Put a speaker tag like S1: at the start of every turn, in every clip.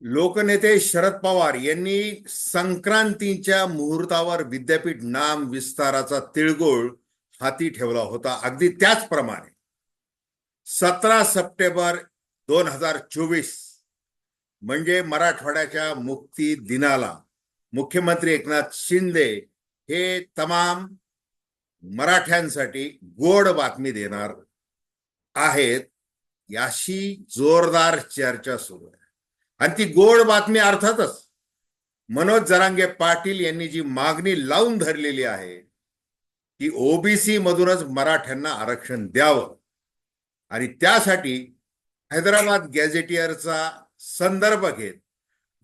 S1: लोकनेते शरद पवार यांनी संक्रांतीच्या मुहूर्तावर विद्यापीठ नाम विस्ताराचा तिळगोळ हाती ठेवला होता. अगदी त्याचप्रमाणे सतरा सप्टेंबर दोन हजार चोवीस म्हणजे मराठवाड्याच्या मुक्ती दिनाला मुख्यमंत्री एकनाथ शिंदे हे तमाम मराठ्यांसाठी गोड बातमी देणार आहेत. याशी जोरदार चर्चा सुरू आहे. आणि ती गोड बातमी अर्थातच मनोज जरांगे पाटील यांनी जी मागणी लावून धरलेली आहे की ओबीसी मधूनच मराठ्यांना आरक्षण द्यावं. आणि त्यासाठी हैदराबाद गॅझेटियरचा संदर्भ घेत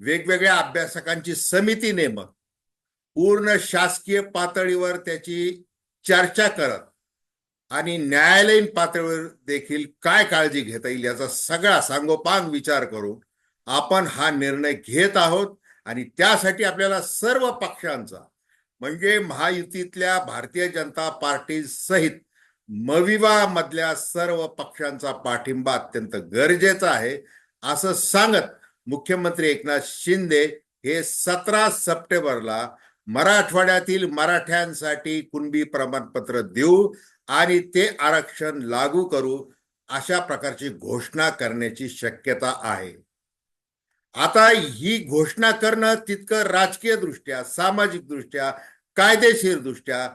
S1: वेगवेगळ्या अभ्यासकांची समिती नेमक पूर्ण शासकीय पातळीवर त्याची चर्चा करत आणि न्यायालयीन पातळीवर देखील काय काळजी घेता येईल याचा सगळा सांगोपांग विचार करून आपण हा निर्णय घेत आहोत आणि त्यासाठी आपल्याला सर्व पक्षांचा म्हणजे महायुतीतल्या भारतीय जनता पार्टी सहित मविवा मधल्या सर्व पक्षांचा पाठिंबा अत्यंत गरजेचा आहे असं सांगत मुख्यमंत्री एकनाथ शिंदे हे सतरा सप्टेंबरला मराठवाड्यातील मराठ्यांसाठी कुणबी प्रमाणपत्र देऊ आणि ते आरक्षण लागू करू अशा प्रकारची घोषणा करण्याची शक्यता आहे. आता ही घोषणा करणं तितकं राजकीय दृष्ट्या सामाजिक दृष्ट्या कायदेशीर दृष्ट्या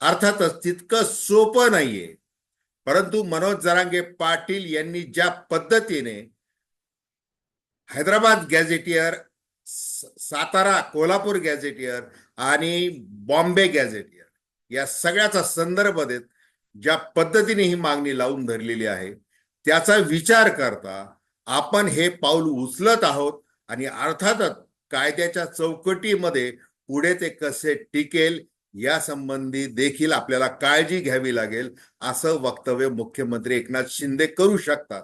S1: अर्थातच तितकं सोपं नाहीये. परंतु मनोज जरांगे पाटील यांनी ज्या पद्धतीने हैदराबाद गॅझेटियर सातारा कोल्हापूर गॅझेटियर आणि बॉम्बे गॅझेटियर या सगळ्याचा संदर्भ देत ज्या पद्धतीने ही मागणी लावून धरलेली आहे त्याचा विचार करता आपण हे पाऊल उचलत आहोत आणि अर्थातच कायद्याच्या चौकटीमध्ये पुढे ते कसे टिकेल या संबंधी देखील आपल्याला काळजी घ्यावी लागेल असं वक्तव्य मुख्यमंत्री एकनाथ शिंदे करू शकतात.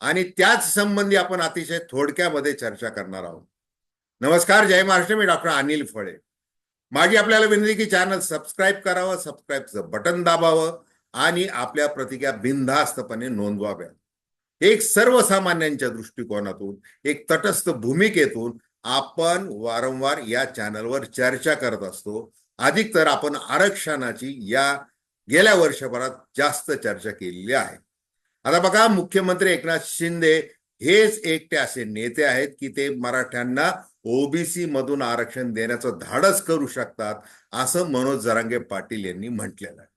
S1: आणि त्याच संबंधी आपण अतिशय थोडक्यामध्ये चर्चा करणार आहोत. नमस्कार जय महाराष्ट्र. मी डॉक्टर अनिल फळे. माझी आपल्याला विनंती की चॅनल सबस्क्राईब करावं सबस्क्राईबचं बटन दाबावं आणि आपल्या प्रतिक्रिया बिनधास्तपणे नोंदवाव्या एक सर्वसामान्यांच्या दृष्टिकोनातून एक तटस्थ भूमिकेतून आपण वारंवार या चॅनलवर चर्चा करत असतो. अधिक तर आपण आरक्षणाची या गेल्या वर्षभरात जास्त चर्चा केलेली आहे. आता बघा मुख्यमंत्री एकनाथ शिंदे हेच एकटे असे नेते आहेत की ते मराठ्यांना ओबीसी मधून आरक्षण देण्याचं धाडस करू शकतात असं मनोज जरांगे पाटील यांनी म्हटलेलं आहे.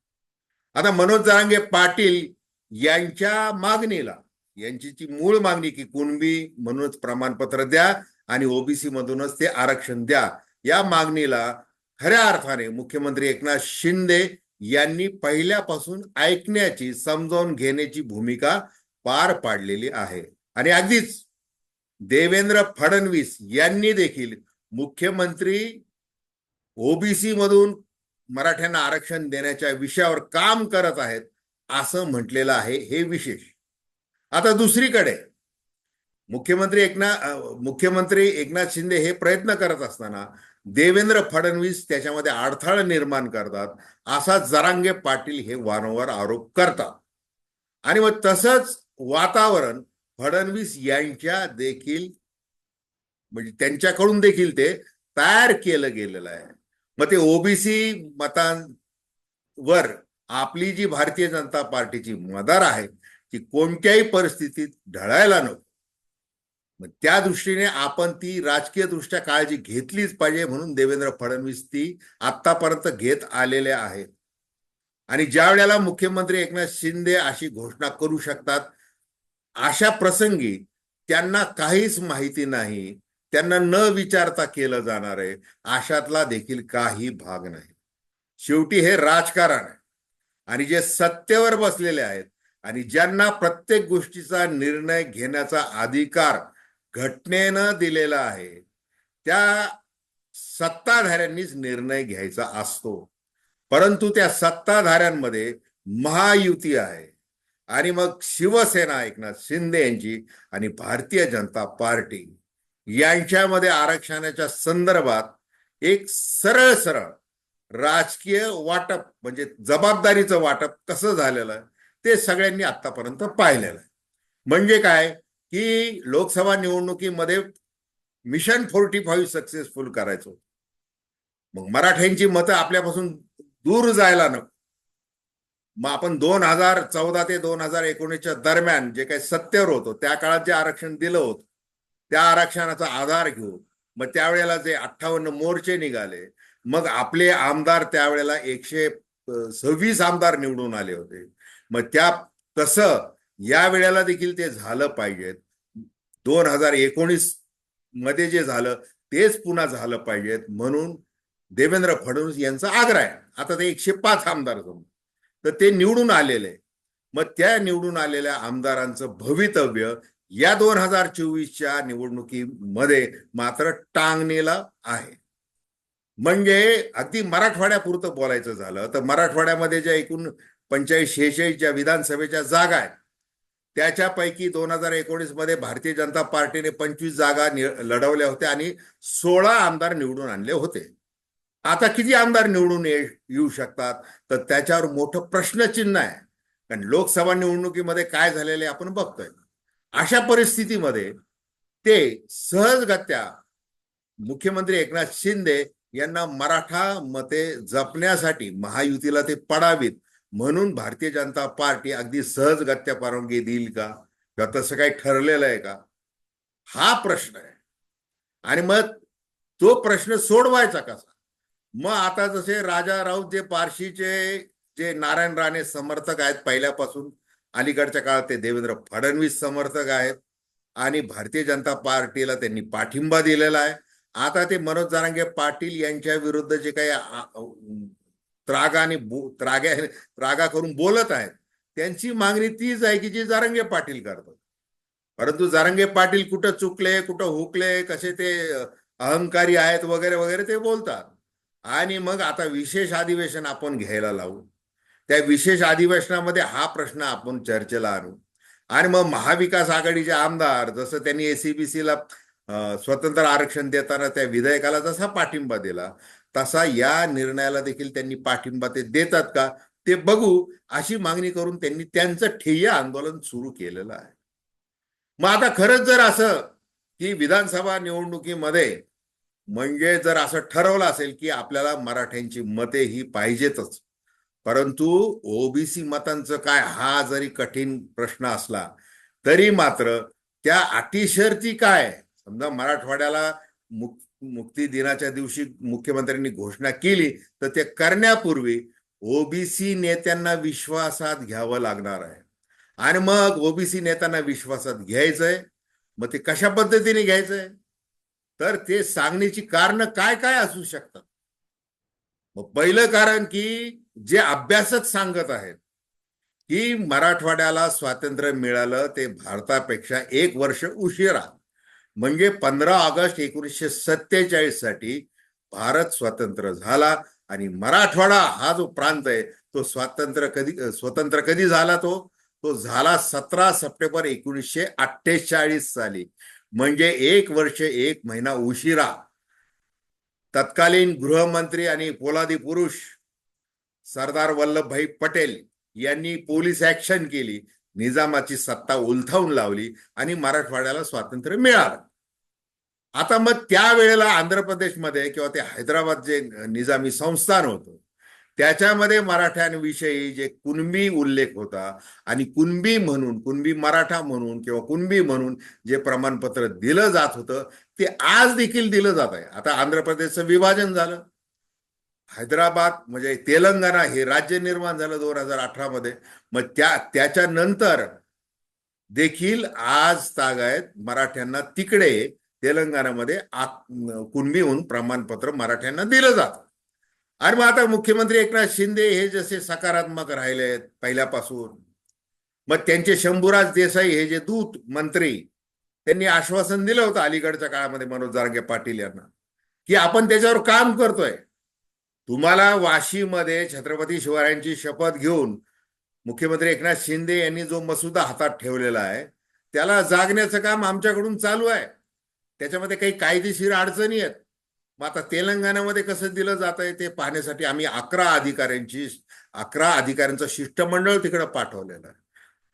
S1: आता मनोज जरांगे पाटील यांच्या मागणीला यांची जी मूळ मागणी की कुणबी म्हणूनच प्रमाणपत्र द्या आणि ओबीसी मधूनच ते आरक्षण द्या या मागणीला खऱ्या अर्थाने मुख्यमंत्री एकनाथ शिंदे यांनी पहिल्यापासून ऐकण्याची समजावून घेण्याची भूमिका पार पाडलेली आहे. आणि अगदीच देवेंद्र फडणवीस यांनी देखील मुख्यमंत्री ओबीसी मधून मराठ्यांना आरक्षण देण्याच्या विषयावर काम करत आहेत असं म्हटलेलं आहे हे विशेष. आता दुसरीकडे. मुख्यमंत्री एकनाथ मुख्यमंत्री एकनाथ शिंदे हे प्रयत्न करत असताना देवेंद्र फडणवीस त्याच्यामध्ये अडथळा निर्माण करतात असा जरांगे पाटील हे वारंवार आरोप करतात. आणि मग तसंच वातावरण फडणवीस यांच्या देखील म्हणजे त्यांच्याकडून देखील ते तयार केलं गेलेलं आहे. मग ते ओबीसी मतांवर आपली जी भारतीय जनता पार्टीची मदार आहे की कोणत्याही परिस्थितीत ढळायला नको. मग त्या दृष्टीने आपण ती राजकीय दृष्ट्या काळजी घेतलीच पाहिजे म्हणून देवेंद्र फडणवीस ती आतापर्यंत घेत आलेले आहेत. आणि ज्या वेळेला मुख्यमंत्री एकनाथ शिंदे अशी घोषणा करू शकतात अशा प्रसंगी त्यांना काहीच माहिती नाही त्यांना न विचारता केलं जाणार आहे अशातला देखील काही भाग नाही. शेवटी हे राजकारण आहे. आणि जे सत्तेवर बसलेले आहेत आणि ज्यांना प्रत्येक गोष्टीचा निर्णय घेण्याचा अधिकार घटनेनं दिलेला आहे त्या सत्ताधाऱ्यांनीच निर्णय घ्यायचा असतो. परंतु त्या सत्ताधाऱ्यांमध्ये महायुती आहे आणि मग शिवसेना एकनाथ शिंदे यांची आणि भारतीय जनता पार्टी यांच्यामध्ये आरक्षणाच्या संदर्भात एक सरळ सरळ राजकीय वाटप म्हणजे जबाबदारीचं वाटप कसं झालेलं आहे? ते सगळ्यांनी आतापर्यंत पाहिलेलं आहे. म्हणजे काय? की लोकसभा निवडणुकीमध्ये मिशन फोर्टी फाईव्ह सक्सेसफुल करायचो. मग मराठ्यांची मतं आपल्यापासून दूर जायला नको. मग आपण दोन हजार चौदा ते दोन हजार एकोणीसच्या दरम्यान जे काही सत्तेवर होतो त्या काळात जे आरक्षण दिलं होतं त्या आरक्षणाचा आधार घेऊ मग त्यावेळेला जे अठ्ठावन्न मोर्चे निघाले मग आपले आमदार त्यावेळेला एकशे सव्वीस आमदार निवडून आले होते. मग त्या तसं या वेळेला देखील ते झालं पाहिजेत दोन हजार एकोणीसमध्ये जे झालं तेच पुन्हा झालं पाहिजेत म्हणून देवेंद्र फडणवीस यांचा आग्रह आहे. आता ते एकशे पाच आमदार जमले. तर ते निवडून आलेले. मग त्या निवडून आलेल्या आमदारांचं भवितव्य या दोन हजार चोवीसच्या निवडणुकीमध्ये मात्र टांगणीला आहे. म्हणजे अगदी मराठवाड्यापुरतं बोलायचं झालं तर मराठवाड्यामध्ये ज्या एकूण पंचाळीस शेहेचाळीसच्या विधानसभेच्या जागा आहेत. त्याच्यापैकी दोन हजार एकोणीसमध्ये भारतीय जनता पार्टीने पंचवीस जागा नि- लढवल्या होत्या आणि सोळा आमदार निवडून आणले होते. आता किती आमदार निवडून ये- येऊ शकतात? तर त्याच्यावर मोठं प्रश्नचिन्ह आहे. कारण लोकसभा निवडणुकीमध्ये काय झालेले आपण बघतोय. अशा परिस्थितीमध्ये ते सहजगत्या मुख्यमंत्री एकनाथ शिंदे यांना मराठा मते जपण्यासाठी महायुतीला ते पडावीत म्हणून भारतीय जनता पार्टी अगदी सहजगत्या परवानगी देईल का? किंवा तसं काही ठरलेलं आहे का? हा प्रश्न आहे. आणि मग तो प्रश्न सोडवायचा कसा? मग आता जसे राजा राऊत जे पारशीचे जे नारायण राणे समर्थक आहेत पहिल्यापासून अलीकडच्या काळात ते देवेंद्र फडणवीस समर्थक आहेत आणि भारतीय जनता पार्टीला त्यांनी पाठिंबा दिलेला आहे. आता ते मनोज जारांगे पाटील यांच्या विरुद्ध जे काही त्रागाने बो- त्राग्या त्रागा करून बोलत आहेत. त्यांची मागणी तीच आहे की जी जारंगे पाटील करतात. परंतु जारंगे पाटील कुठं चुकले कुठं हुकले कसे ते अहंकारी आहेत वगैरे वगैरे ते बोलतात. आणि मग आता विशेष अधिवेशन आपण घ्यायला लावू. त्या विशेष अधिवेशनामध्ये हा प्रश्न आपण चर्चेला आणू. आणि मग महाविकास आघाडीचे आमदार जसं त्यांनी एसीबीसीला स्वतंत्र आरक्षण देताना त्या विधेयकाला जसा पाठिंबा दिला तसा या निर्णयाला देखील त्यांनी पाठिंबा ते देतात का? ते बघू. अशी मागणी करून त्यांनी त्यांचं ठेय आंदोलन सुरू केलेलं आहे. मग आता खरंच जर असं की विधानसभा निवडणुकीमध्ये म्हणजे जर असं ठरवलं असेल की आपल्याला मराठ्यांची मते ही पाहिजेतच परंतु ओबीसी मतांचं काय हा जरी कठीण प्रश्न असला तरी मात्र त्या अतिशर्ती काय? समजा मराठवाड्याला मुक मुक्ती दिनाच्या दिवशी मुख्यमंत्र्यांनी घोषणा केली तर ते करण्यापूर्वी ओबीसी नेत्यांना विश्वासात घ्यावं लागणार आहे. आणि मग ओबीसी नेत्यांना विश्वासात घ्यायचंय. मग ते कशा पद्धतीने घ्यायचंय? तर ते सांगण्याची कारण काय काय असू शकतात? मग पहिलं कारण की जे अभ्यासक सांगत आहेत की मराठवाड्याला स्वातंत्र्य मिळालं ते भारतापेक्षा एक वर्ष उशिरा. म्हणजे पंधरा ऑगस्ट एकोणीसशे सत्तेचाळीससाठी भारत स्वतंत्र झाला आणि मराठवाडा हा जो प्रांत आहे तो स्वातंत्र्य कधी स्वतंत्र कधी झाला तो? तो झाला सतरा सप्टेंबर एकोणीसशे अठ्ठेचाळीस साली. म्हणजे एक वर्ष एक महिना उशिरा. तत्कालीन गृहमंत्री आणि पोलादी पुरुष सरदार वल्लभभाई पटेल यांनी पोलीस ऍक्शन केली. निजामाची सत्ता उलथावून लावली आणि मराठवाड्याला स्वातंत्र्य मिळालं. आता मग त्यावेळेला आंध्र प्रदेशमध्ये किंवा ते हैदराबाद जे निजामी संस्थान होतं त्याच्यामध्ये मराठ्यांविषयी जे कुणबी उल्लेख होता आणि कुणबी म्हणून कुणबी मराठा म्हणून किंवा कुणबी म्हणून जे प्रमाणपत्र दिलं जात होतं ते आज देखील दिलं जात आहे. आता आंध्र प्रदेशचं विभाजन झालं. हैदराबाद म्हणजे तेलंगणा हे राज्य निर्माण झालं दोन हजार अठरा मध्ये मग त्या त्याच्यानंतर देखील आज तागायत मराठ्यांना तिकडे तेलंगणामध्ये कुणबी म्हणून प्रमाणपत्र मराठ्यांना दिलं जातं. आणि मग आता मुख्यमंत्री एकनाथ शिंदे हे जसे सकारात्मक राहिले पहिल्यापासून मग त्यांचे शंभूराज देसाई हे जे दूत मंत्री त्यांनी आश्वासन दिलं होतं अलीकडच्या काळामध्ये मनोज जारंगे पाटील यांना की आपण त्याच्यावर काम करतोय. तुम्हाला वाशीमध्ये छत्रपती शिवरायांची शपथ घेऊन मुख्यमंत्री एकनाथ शिंदे यांनी जो मसुदा हातात ठेवलेला आहे त्याला जागण्याचं काम आमच्याकडून चालू आहे. त्याच्यामध्ये काही कायदेशीर अडचणी आहेत. मग आता तेलंगणामध्ये कसं दिलं जात आहे ते पाहण्यासाठी आम्ही अकरा अधिकाऱ्यांची अकरा अधिकाऱ्यांचं शिष्टमंडळ तिकडे पाठवलेलं आहे.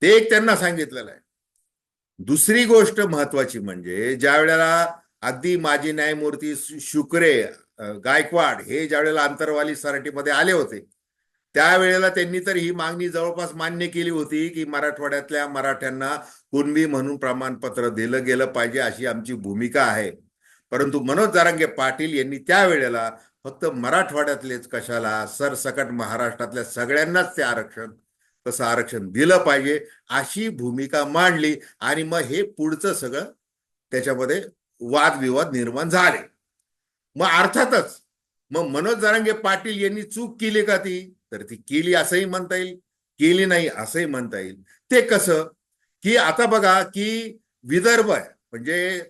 S1: ते एक त्यांना सांगितलेलं आहे. दुसरी गोष्ट महत्वाची म्हणजे ज्या वेळेला अगदी माजी न्यायमूर्ती शुक्रे गायकवाड हे ज्या वेळेला आंतरवाली सराटीमध्ये आले होते त्यावेळेला त्यांनी तर ही मागणी जवळपास मान्य केली होती की मराठवाड्यातल्या मराठ्यांना कुणबी म्हणून प्रमाणपत्र दिलं गेलं पाहिजे अशी आमची भूमिका आहे. परंतु मनोज जारांगे पाटील यांनी त्यावेळेला फक्त मराठवाड्यातलेच कशाला सरसकट महाराष्ट्रातल्या सगळ्यांनाच ते आरक्षण तसं आरक्षण दिलं पाहिजे अशी भूमिका मांडली आणि मग हे पुढचं सगळं त्याच्यामध्ये वादविवाद निर्माण झाले. मग अर्थातच मग मनोज जारांगे पाटील यांनी चूक केली का ती? तर ती केली असंही म्हणता येईल केली नाही असंही म्हणता येईल. ते कसं? की आता बघा की विदर्भ आहे म्हणजे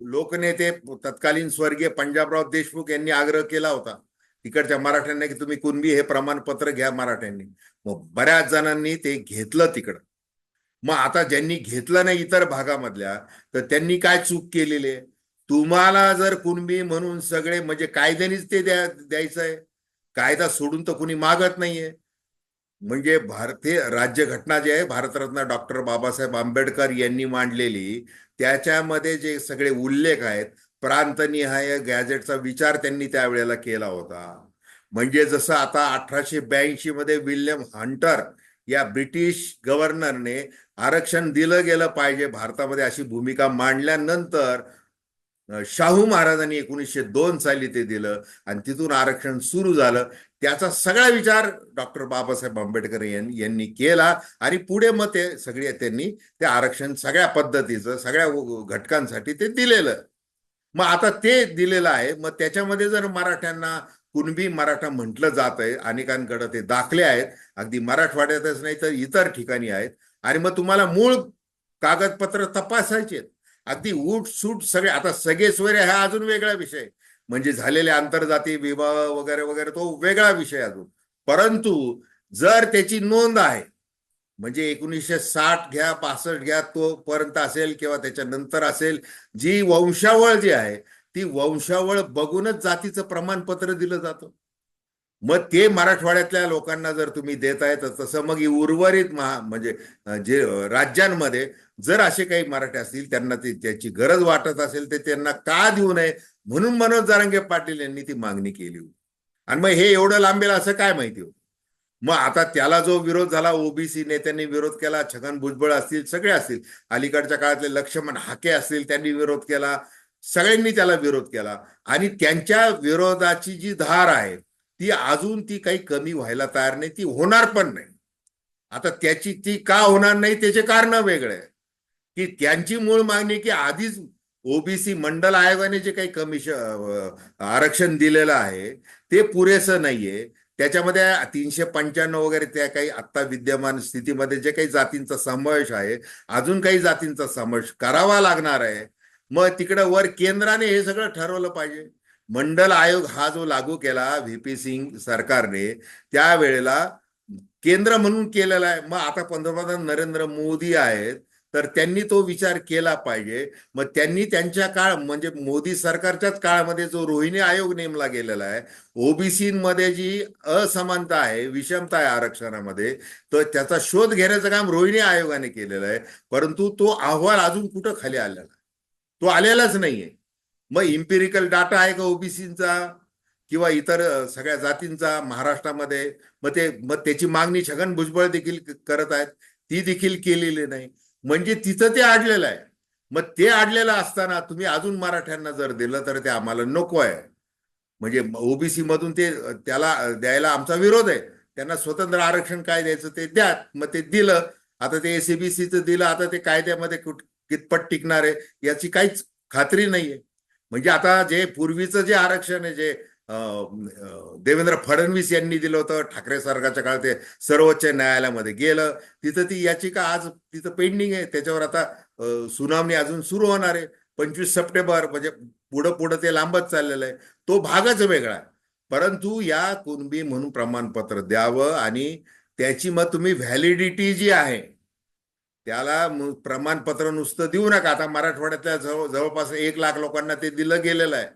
S1: लोकनेते तत्कालीन स्वर्गीय पंजाबराव देशमुख यांनी आग्रह केला होता. तिकडच्या मराठ्यांना की तुम्ही कुणबी हे प्रमाणपत्र घ्या मराठ्यांनी. मग बऱ्याच जणांनी ते घेतलं तिकडं. मग आता ज्यांनी घेतलं नाही इतर भागामधल्या तर त्यांनी काय चूक केलेली आहे? तुम्हाला जर कुणबी म्हणून सगळे म्हणजे कायद्यानेच ते द्या द्यायचं आहे. कायदा सोडून तर कुणी मागत नाहीये. म्हणजे भारतीय राज्यघटना जी आहे भारतरत्न डॉक्टर बाबासाहेब आंबेडकर यांनी मांडलेली त्याच्यामध्ये जे सगळे उल्लेख आहेत प्रांतनिहाय गॅजेटचा विचार त्यांनी त्यावेळेला केला होता. म्हणजे जसं आता अठराशे ब्याऐंशी मध्ये विल्यम हंटर या ब्रिटिश गव्हर्नरने आरक्षण दिलं गेलं पाहिजे भारतामध्ये अशी भूमिका मांडल्यानंतर शाहू महाराजांनी एकोणीसशे दोन साली ते दिलं आणि तिथून आरक्षण सुरू झालं. त्याचा सगळा विचार डॉक्टर बाबासाहेब आंबेडकर यांनी केला आणि पुढे मग ते सगळे त्यांनी ते आरक्षण सगळ्या पद्धतीचं सगळ्या घटकांसाठी ते दिलेलं. मग आता ते दिलेलं आहे. मग त्याच्यामध्ये जर मराठ्यांना कुणबी मराठा म्हटलं जात आहे अनेकांकडे ते दाखले आहेत. अगदी मराठवाड्यातच नाही तर इतर ठिकाणी आहेत. आणि मग तुम्हाला मूळ कागदपत्र तपासायचे अगदी उठ सूट सगळे. आता सगळे सोयरे हा अजून वेगळा विषय. म्हणजे झालेले आंतरजातीय विवाह वगैरे वगैरे तो वेगळा विषय अजून. परंतु जर त्याची नोंद आहे म्हणजे एकोणीसशे साठ घ्या पासष्ट घ्या तो पर्यंत असेल किंवा त्याच्यानंतर असेल जी वंशावळ जी आहे ती वंशावळ बघूनच जातीचं प्रमाणपत्र दिलं जातं. मग ते मराठवाड्यातल्या लोकांना जर तुम्ही देताय तर तसं मग ही उर्वरित महा म्हणजे जे राज्यांमध्ये जर असे काही मराठे असतील त्यांना ती त्याची गरज वाटत असेल तर त्यांना का देऊ नये? म्हणून मनोज जारंगे पाटील यांनी ती मागणी केली होती. आणि मग हे एवढं लांबेल असं काय माहिती होतं? मग आता त्याला जो विरोध झाला ओबीसी नेत्यांनी विरोध केला छगन भुजबळ असतील सगळे असतील अलीकडच्या काळातले लक्ष्मण हाके असतील त्यांनी विरोध केला सगळ्यांनी त्याला विरोध केला. आणि त्यांच्या विरोधाची जी धार आहे ती अजून ती काही कमी व्हायला तयार नाही ती होणार पण नाही. आता त्याची ती का होणार नाही त्याचे कारण वेगळे. की त्यांची मूळ मागणी की आधीच ओबीसी मंडल आयोगाने जे काही कमिशन आरक्षण दिलेलं आहे ते पुरेसं नाहीये. त्याच्यामध्ये तीनशे पंच्याण्णव वगैरे त्या काही आत्ता विद्यमान स्थितीमध्ये जे काही जातींचा समावेश आहे अजून काही जातींचा समावेश करावा लागणार आहे. मग तिकडं वर केंद्राने हे सगळं ठरवलं पाहिजे. मंडल आयोग हा जो लागू केला व्ही पी सिंग सरकारने त्यावेळेला केंद्र म्हणून केलेला आहे. मग आता पंतप्रधान नरेंद्र मोदी आहेत तर त्यांनी तो विचार केला पाहिजे. मग त्यांनी त्यांच्या काळ म्हणजे मोदी सरकारच्याच काळामध्ये जो रोहिणी आयोग नेमला गेलेला आहे ओबीसी मध्ये जी असमानता आहे विषमता आहे आरक्षणामध्ये तर त्याचा शोध घेण्याचं काम रोहिणी आयोगाने केलेलं आहे. परंतु तो अहवाल अजून कुठं खाली आलेला? तो आलेलाच नाहीये. मग इम्पेरिकल डाटा आहे का ओबीसीचा किंवा इतर सगळ्या जातींचा महाराष्ट्रामध्ये? मग ते मग त्याची मागणी छगन भुजबळ देखील करत आहेत. ती देखील केलेली नाही. म्हणजे तिथं ते आडलेलं आहे. मग ते आडलेलं असताना तुम्ही अजून मराठ्यांना जर दिलं तर ते आम्हाला नको आहे. म्हणजे ओबीसी मधून ते त्याला द्यायला आमचा विरोध आहे. त्यांना स्वतंत्र आरक्षण काय द्यायचं ते द्या मग ते दिलं. आता ते एसीबीसीचं दिलं. आता ते कायद्यामध्ये कितपत टिकणार आहे याची काहीच खात्री नाहीये. म्हणजे आता जे पूर्वीचं जे आरक्षण आहे जे देवेंद्र फडणवीस यांनी दिलं होतं ठाकरे सरकारच्या काळात ते सर्वोच्च न्यायालयामध्ये गेलं. तिथं ती याचिका आज तिथं पेंडिंग आहे. त्याच्यावर आता सुनावणी अजून सुरू होणार आहे. पंचवीस सप्टेंबर म्हणजे पुढं पुढं ते लांबच चाललेलं आहे. तो भागच वेगळा आहे. परंतु या कुणबी म्हणून प्रमाणपत्र द्यावं आणि त्याची मग तुम्ही व्हॅलिडिटी जी आहे त्याला प्रमाणपत्र नुसतं देऊ नका. आता मराठवाड्यातल्या जवळ जवळपास एक लाख लोकांना ते दिलं गेलेलं आहे.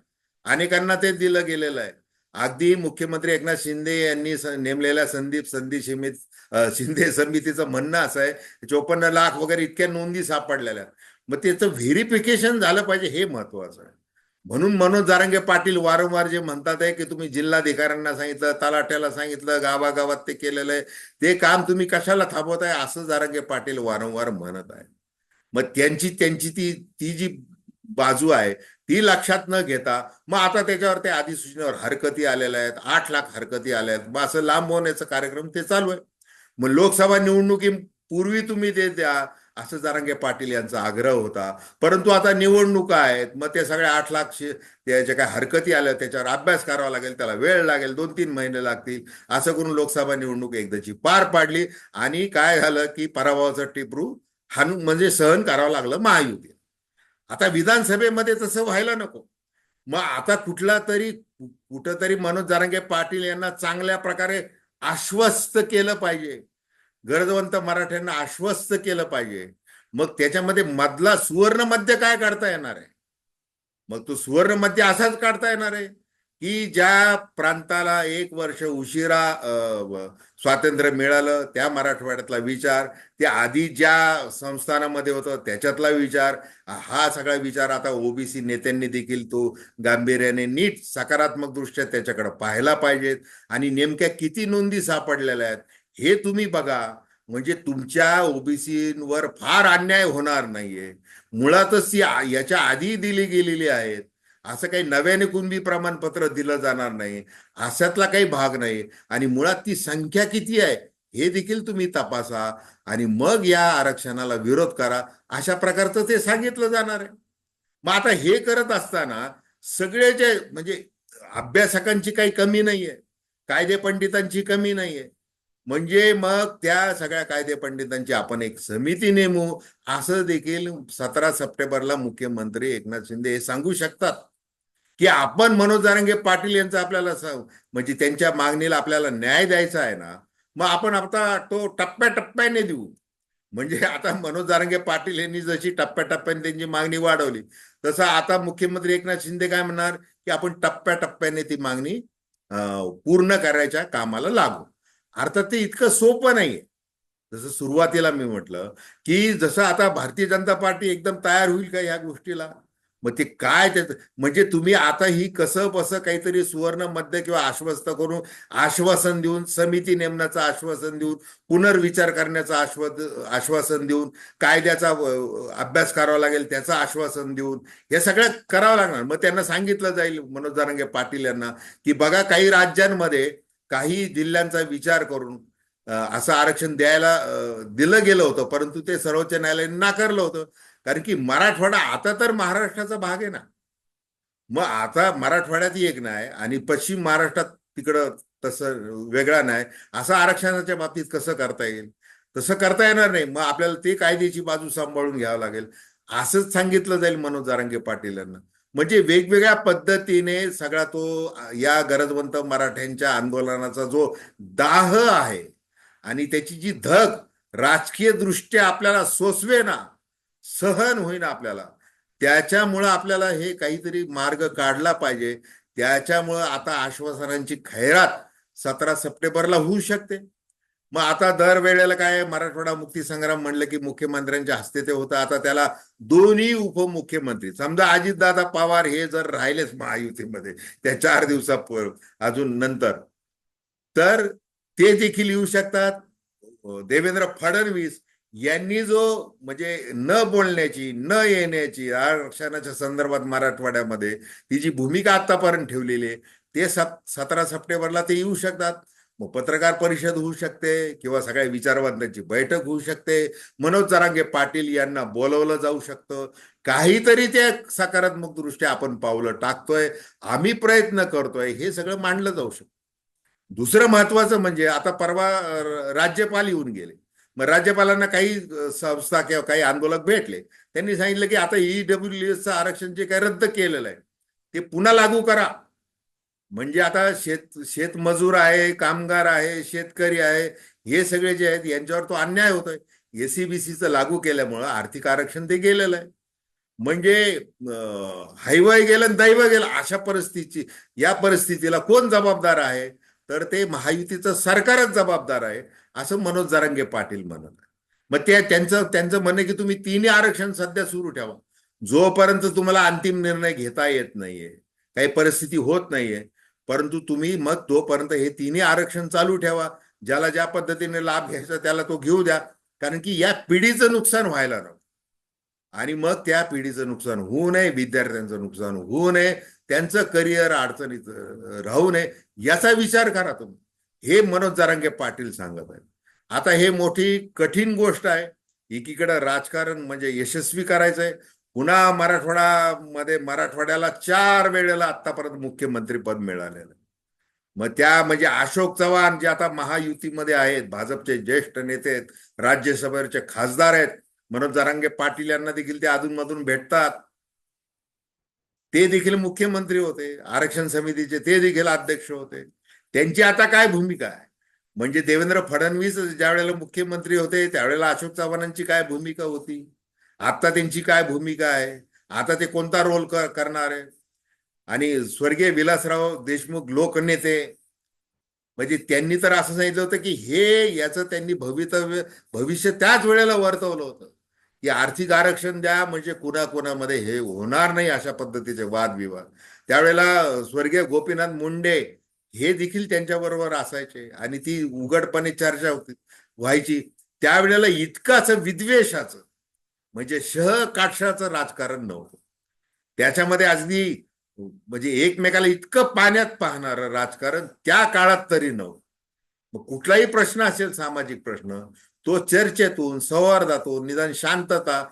S1: अनेकांना ते दिलं गेलेलं आहे. अगदी मुख्यमंत्री एकनाथ शिंदे यांनी नेमलेल्या संदीप संधी समित शिंदे समितीचं म्हणणं असं आहे. चोपन्न लाख वगैरे इतक्या नोंदी सापडलेल्या मग त्याचं व्हेरिफिकेशन झालं पाहिजे हे महत्वाचं आहे. म्हणून मनोज जारंगे पाटील वारंवार जे म्हणतात आहे की तुम्ही जिल्हाधिकाऱ्यांना सांगितलं तलाट्याला सांगितलं गावागावात ते केलेलं आहे. ते काम तुम्ही कशाला थांबवताय असं जारंगे पाटील वारंवार म्हणत आहे मग त्यांची त्यांची ती ती जी बाजू आहे ती लक्षात न घेता मग आता त्याच्यावर त्या अधिसूचनेवर हरकती आलेल्या आहेत आठ लाख हरकती आल्या आहेत. मग असं लांबवण्याचा कार्यक्रम ते चालू आहे. मग लोकसभा निवडणुकीपूर्वी तुम्ही ते द्या असं जारांगे पाटील यांचा आग्रह होता. परंतु आता निवडणुका आहेत मग ते सगळ्या आठ लाख त्याच्या काय हरकती आल्या त्याच्यावर अभ्यास करावा लागेल त्याला वेळ लागेल दोन तीन महिने लागतील. असं करून लोकसभा निवडणूक एकदाची पार पाडली आणि काय झालं की पराभवाचं टिपरू हान म्हणजे सहन करावं लागलं महायुती आता विधानसभेमध्ये तसं व्हायला नको. मग आता कुठला तरी कुठंतरी मनोज जारंगे पाटील यांना चांगल्या प्रकारे आश्वस्त केलं पाहिजे. गरजवंत मराठ्यांना आश्वस्त केलं पाहिजे. मग त्याच्यामध्ये मधला सुवर्ण मध्य काय काढता येणार आहे? मग तो सुवर्ण मध्य असाच काढता येणार आहे की ज्या प्रांताला एक वर्ष उशिरा स्वातंत्र्य मिळालं त्या मराठवाड्यातला विचार ते आधी ज्या संस्थानामध्ये होतं त्याच्यातला विचार हा सगळा विचार आता ओबीसी नेत्यांनी देखील तो गांभीर्याने नीट सकारात्मक दृष्ट्या त्याच्याकडे पाहायला पाहिजेत. आणि नेमक्या किती नोंदी सापडलेल्या आहेत? हे तुम्ही बघा म्हणजे तुमच्या ओबीसीवर फार अन्याय होणार नाहीये. मुळातच ती याच्या आधी दिली गेलेली आहेत. असं काही नव्याने कुणबी प्रमाणपत्र दिलं जाणार नाही. अशातला काही भाग नाही. आणि मुळात ती संख्या किती आहे हे देखील तुम्ही तपासा आणि मग या आरक्षणाला विरोध करा. अशा प्रकारचं ते सांगितलं जाणार आहे. मग आता हे करत असताना सगळे जे म्हणजे अभ्यासकांची काही कमी नाहीये कायदे पंडितांची कमी नाहीये. म्हणजे मग त्या सगळ्या कायदे पंडितांची आपण एक समिती नेमू. असं देखील सतरा सप्टेंबरला मुख्यमंत्री एकनाथ शिंदे हे सांगू शकतात. की आपण मनोज जारंगे पाटील यांचा आपल्याला म्हणजे त्यांच्या मागणीला आपल्याला न्याय द्यायचा आहे ना मग आपण आता तो टप्प्याटप्प्याने देऊ. म्हणजे आता मनोज जारंगे पाटील यांनी जशी टप्प्याटप्प्याने त्यांची मागणी वाढवली तसं आता मुख्यमंत्री एकनाथ शिंदे काय म्हणणार की आपण टप्प्याटप्प्याने ती मागणी पूर्ण करायच्या कामाला लागू. अर्थात ते इतकं सोपं नाहीये. जसं सुरुवातीला मी म्हटलं की जसं आता भारतीय जनता पार्टी एकदम तयार होईल का या गोष्टीला? मग ते काय त्याचं? म्हणजे तुम्ही आता ही कसं बसं काहीतरी सुवर्ण मध्य किंवा आश्वस्त करून आश्वासन देऊन समिती नेमण्याचं आश्वासन देऊन पुनर्विचार करण्याचं आश्वाद आश्वासन देऊन कायद्याचा अभ्यास करावा लागेल त्याचं आश्वासन देऊन हे सगळं करावं लागणार. मग त्यांना सांगितलं जाईल मनोज जारंगे पाटील यांना की बघा काही राज्यांमध्ये काही जिल्ह्यांचा विचार करून असं आरक्षण द्यायला दिलं गेलं होतं परंतु ते सर्वोच्च न्यायालयाने नाकारलं होतं. कारण की मराठवाडा आता तर महाराष्ट्राचा भाग आहे ना. मग आता मराठवाड्यात एक नाही आणि पश्चिम महाराष्ट्रात तिकडं तसं वेगळा नाही असं आरक्षणाच्या बाबतीत कसं करता येईल? तसं करता येणार नाही. मग आपल्याला ते कायद्याची बाजू सांभाळून घ्यावं लागेल. असंच सांगितलं जाईल मनोज जारंगे पाटील यांना म्हणजे वेगवेगळ्या पद्धतीने सगळा तो या गरजवंत मराठ्यांच्या आंदोलनाचा जो दाह आहे आणि त्याची जी धग राजकीय दृष्ट्या आपल्याला सोसवे ना सहन होईना आपल्याला त्याच्यामुळं आपल्याला हे काहीतरी मार्ग काढला पाहिजे. त्याच्यामुळं आता आश्वासनांची खैरात सतरा सप्टेंबरला होऊ शकते. मग आता दर वेळेला काय मराठवाडा मुक्ती संग्राम म्हणलं की मुख्यमंत्र्यांच्या हस्ते ते होतं. आता त्याला दोन्ही उपमुख्यमंत्री समजा अजितदादा पवार हे जर राहिलेच महायुतीमध्ये त्या चार दिवसा अजून नंतर तर ते देखील येऊ शकतात. देवेंद्र फडणवीस यांनी जो म्हणजे न बोलण्याची न येण्याची आरक्षणाच्या संदर्भात मराठवाड्यामध्ये ती जी भूमिका आतापर्यंत ठेवलेली आहे ते सत सतरा सप्टेंबरला ते येऊ शकतात. मग पत्रकार परिषद होऊ शकते किंवा सगळ्या विचारवंतांची बैठक होऊ शकते. मनोज जरांगे पाटील यांना बोलवलं जाऊ शकतं. काहीतरी ते सकारात्मक दृष्ट्या आपण पावलं टाकतोय. आम्ही प्रयत्न करतोय. हे सगळं मांडलं जाऊ शकतं. दुसरं महत्वाचं म्हणजे आता परवा राज्यपाल येऊन गेले. मग राज्यपालांना काही संस्था किंवा काही आंदोलक भेटले. त्यांनी सांगितलं की आता ईडब्ल्यू एसचं आरक्षण जे काही रद्द केलेलं आहे ते पुन्हा लागू करा. म्हणजे आता शेत शेतमजूर आहे कामगार आहे शेतकरी आहे हे सगळे जे आहेत यांच्यावर तो अन्याय होतोय. एसीबीसीचं लागू केल्यामुळं आर्थिक आरक्षण ते गेलेलं आहे. म्हणजे हायवे गेलं आणि दैव गेलं अशा परिस्थितीची या परिस्थितीला कोण जबाबदार आहे? तर ते महायुतीचं सरकारच जबाबदार आहे असं मनोज जरंगे पाटील म्हणत मग ते त्यांचं त्यांचं म्हणणं की तुम्ही तिन्ही आरक्षण सध्या सुरू ठेवा. जोपर्यंत तुम्हाला अंतिम निर्णय घेता येत नाहीये काही परिस्थिती होत नाहीये परंतु तुम्ही मग तोपर्यंत हे तिन्ही आरक्षण चालू ठेवा. ज्याला ज्या पद्धतीने लाभ घ्यायचा त्याला तो घेऊ द्या. कारण की या पिढीचं नुकसान व्हायला नको आणि मग त्या पिढीचं नुकसान होऊ नये विद्यार्थ्यांचं नुकसान होऊ नये त्यांचं करिअर अडचणीत राहू नये याचा विचार करा तुम्ही. हे मनोज जरांगे पाटील सांगत आहेत. आता हे मोठी कठीण गोष्ट आहे. एकीकडे राजकारण म्हणजे यशस्वी करायचंय. पुन्हा मराठवाड्यामध्ये मराठवाड्याला चार वेळेला आतापर्यंत मुख्यमंत्री पद मिळालेलं मग त्या म्हणजे अशोक चव्हाण जे आता महायुतीमध्ये आहेत भाजपचे ज्येष्ठ नेते आहेत राज्यसभेचे खासदार आहेत मनोज जरांगे पाटील यांना देखील ते अधूनमधून भेटतात. ते देखील मुख्यमंत्री होते आरक्षण समितीचे ते देखील अध्यक्ष होते. त्यांची आता काय भूमिका आहे? म्हणजे देवेंद्र फडणवीस ज्या वेळेला मुख्यमंत्री होते त्यावेळेला अशोक चव्हाणांची काय भूमिका होती? आता त्यांची काय भूमिका आहे? आता ते कोणता रोल करणार आहे? आणि स्वर्गीय विलासराव देशमुख लोकनेते म्हणजे त्यांनी तर असं सांगितलं होतं की हे याचं त्यांनी भवितव्य भविष्य त्याच वेळेला वर्तवलं होतं. की आर्थिक आरक्षण द्या म्हणजे कुणाकुणामध्ये हे होणार नाही अशा पद्धतीचे वादविवाद. त्यावेळेला स्वर्गीय गोपीनाथ मुंडे हे देखील त्यांच्याबरोबर असायचे आणि ती उघडपणे चर्चा होती व्हायची. त्यावेळेला इतकाच विद्वेषाचं म्हणजे शह काक्षाचं राजकारण नव्हतं. त्याच्यामध्ये अगदी म्हणजे एकमेकाला इतकं पाण्यात पाहणारं राजकारण त्या काळात तरी नव्हतं. मग कुठलाही प्रश्न असेल सामाजिक प्रश्न तो चर्चेतून संवादातून निदान शांतता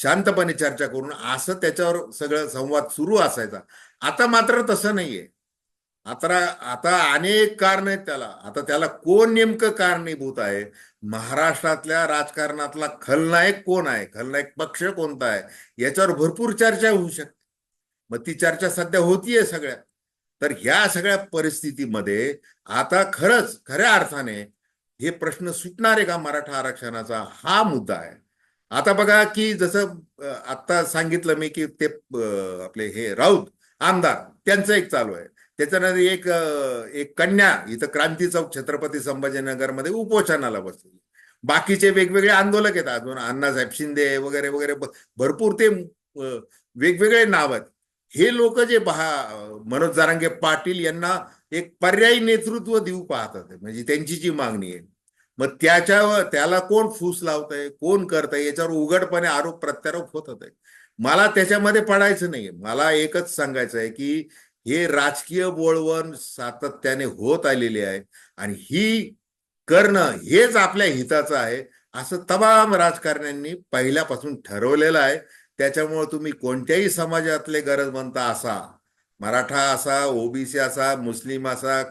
S1: शांतपणे चर्चा करून असं त्याच्यावर सगळं संवाद सुरू असायचा. आता मात्र तसं नाहीये. आता आता अनेक कारण आहेत त्याला. आता त्याला कोण नेमकं कारणीभूत आहे? महाराष्ट्रातल्या राजकारणातला खलनायक कोण आहे? खलनायक पक्ष कोणता आहे? याच्यावर भरपूर चर्चा होऊ शकते. मग ती चर्चा सध्या होतीये सगळ्या तर ह्या सगळ्या परिस्थितीमध्ये आता खरंच खऱ्या अर्थाने हे प्रश्न सुटणार आहे का मराठा आरक्षणाचा? हा मुद्दा आहे. आता बघा की जसं आता सांगितलं मी की ते आपले हे राऊत आमदार त्यांचं एक चालू आहे. त्याच्यानंतर एक एक कन्या इथं क्रांती चौक छत्रपती संभाजीनगरमध्ये उपोषणाला बसलेली बाकीचे वेगवेगळे आंदोलक आहेत. अजून अण्णासाहेब शिंदे वगैरे वगैरे भरपूर ते वेगवेगळे नाव आहेत. हे लोक जे पहा मनोज जारांगे पाटील यांना एक पर्यायी नेतृत्व देऊ पाहतात. म्हणजे त्यांची जी मागणी आहे. मग त्याच्यावर त्याला कोण फूस लावतंय कोण करतंय याच्यावर उघडपणे आरोप प्रत्यारोप होत आहे मला त्याच्यामध्ये पडायचं नाही मला एकच सांगायचं आहे की हे राजकीय बोळवण सातत्याने होत आलेले आहे आणि ही करणं हेच आपल्या हिताचं आहे असं तमाम राजकारण्यांनी पहिल्यापासून ठरवलेलं आहे. त्याच्यामुळे तुम्ही कोणत्याही समाजातले गरजवंत असा मराठा असा ओबीसी असा मुस्लिम असा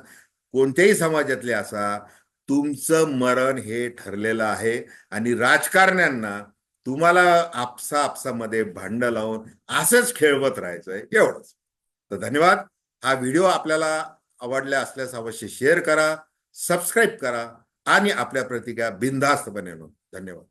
S1: कोणत्याही समाजातले असा तुमचं मरण हे ठरलेलं आहे आणि राजकारण्यांना तुम्हाला आपसा आपसामध्ये भांड लावून असंच खेळवत राहायचंय एवढंच. तर धन्यवाद. हा व्हिडिओ आपल्याला आवडला असल्यास अवश्य शेअर करा सबस्क्राईब करा आणि आपल्या प्रतिक्रिया बिनधास्तपणे धन्यवाद.